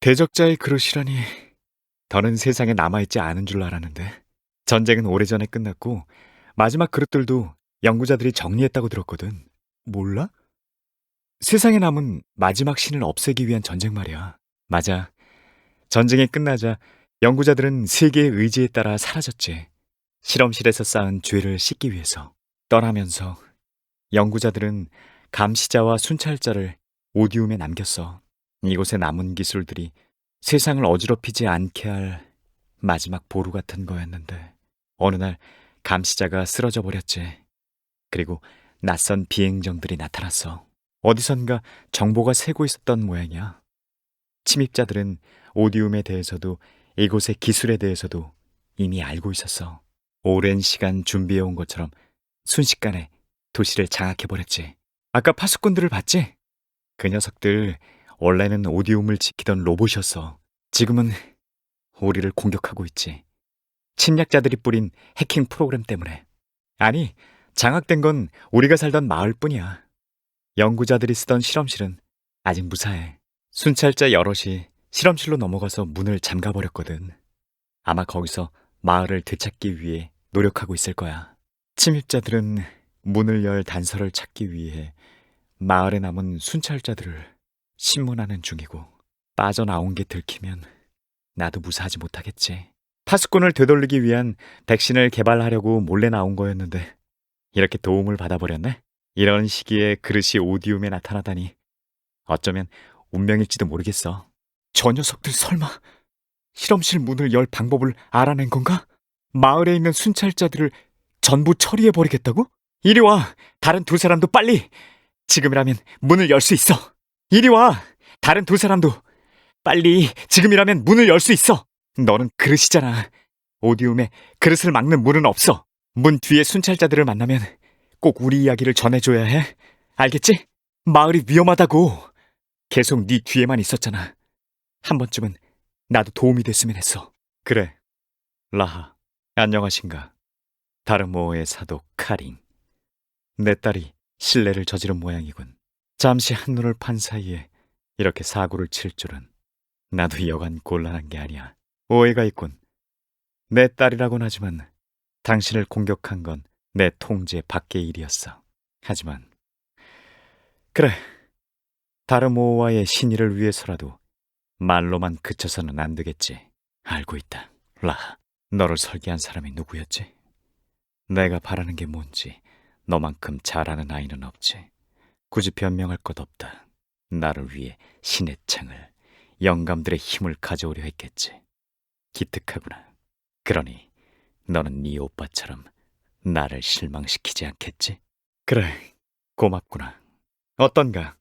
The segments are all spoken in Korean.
대적자의 그릇이라니 더는 세상에 남아있지 않은 줄 알았는데 전쟁은 오래전에 끝났고 마지막 그릇들도 연구자들이 정리했다고 들었거든. 몰라? 세상에 남은 마지막 신을 없애기 위한 전쟁 말이야. 맞아. 전쟁이 끝나자 연구자들은 세계의 의지에 따라 사라졌지. 실험실에서 쌓은 죄를 씻기 위해서 떠나면서 연구자들은 감시자와 순찰자를 오디움에 남겼어. 이곳에 남은 기술들이 세상을 어지럽히지 않게 할 마지막 보루 같은 거였는데 어느 날 감시자가 쓰러져 버렸지. 그리고 낯선 비행정들이 나타났어. 어디선가 정보가 새고 있었던 모양이야. 침입자들은 오디움에 대해서도 이곳의 기술에 대해서도 이미 알고 있었어. 오랜 시간 준비해온 것처럼 순식간에 도시를 장악해버렸지. 아까 파수꾼들을 봤지? 그 녀석들 원래는 오디움을 지키던 로봇이었어. 지금은 우리를 공격하고 있지. 침략자들이 뿌린 해킹 프로그램 때문에. 아니, 장악된 건 우리가 살던 마을 뿐이야. 연구자들이 쓰던 실험실은 아직 무사해. 순찰자 여럿이 실험실로 넘어가서 문을 잠가버렸거든. 아마 거기서 마을을 되찾기 위해 노력하고 있을 거야. 침입자들은 문을 열 단서를 찾기 위해 마을에 남은 순찰자들을 신문하는 중이고 빠져나온 게 들키면 나도 무사하지 못하겠지. 파수꾼을 되돌리기 위한 백신을 개발하려고 몰래 나온 거였는데 이렇게 도움을 받아버렸네. 이런 시기에 그릇이 오디움에 나타나다니 어쩌면 운명일지도 모르겠어. 저 녀석들 설마 실험실 문을 열 방법을 알아낸 건가? 마을에 있는 순찰자들을 전부 처리해 버리겠다고? 이리 와! 다른 두 사람도 빨리! 지금이라면 문을 열 수 있어! 이리 와! 다른 두 사람도! 빨리! 지금이라면 문을 열 수 있어! 너는 그릇이잖아. 오디움에 그릇을 막는 문은 없어. 문 뒤에 순찰자들을 만나면 꼭 우리 이야기를 전해줘야 해. 알겠지? 마을이 위험하다고. 계속 네 뒤에만 있었잖아. 한 번쯤은 나도 도움이 됐으면 했어. 그래. 라하, 안녕하신가. 다르모어의 사도 카린. 내 딸이 실례를 저지른 모양이군. 잠시 한눈을 판 사이에 이렇게 사고를 칠 줄은 나도 여간 곤란한 게 아니야. 오해가 있군. 내 딸이라곤 하지만 당신을 공격한 건 내 통제 밖의 일이었어. 하지만 그래. 다르모어와의 신의를 위해서라도 말로만 그쳐서는 안 되겠지. 알고 있다. 라, 너를 설계한 사람이 누구였지? 내가 바라는 게 뭔지 너만큼 잘 아는 아이는 없지. 굳이 변명할 것 없다. 나를 위해 신의 창을, 영감들의 힘을 가져오려 했겠지. 기특하구나. 그러니 너는 네 오빠처럼 나를 실망시키지 않겠지? 그래, 고맙구나. 어떤가?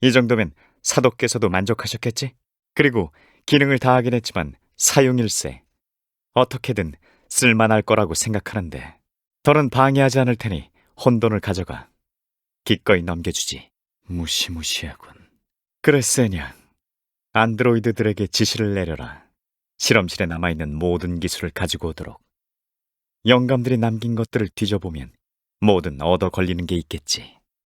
이 정도면 사도께서도 만족하셨겠지? 그리고 기능을 다하긴 했지만 사용일세. 어떻게든 쓸만할 거라고 생각하는데 더는 방해하지 않을 테니 혼돈을 가져가. 기꺼이 넘겨주지. 무시무시하군. 그래, 세냐. 안드로이드들에게 지시를 내려라. 실험실에 남아있는 모든 기술을 가지고 오도록. 영감들이 남긴 것들을 뒤져보면 뭐든 얻어 걸리는 게 있겠지.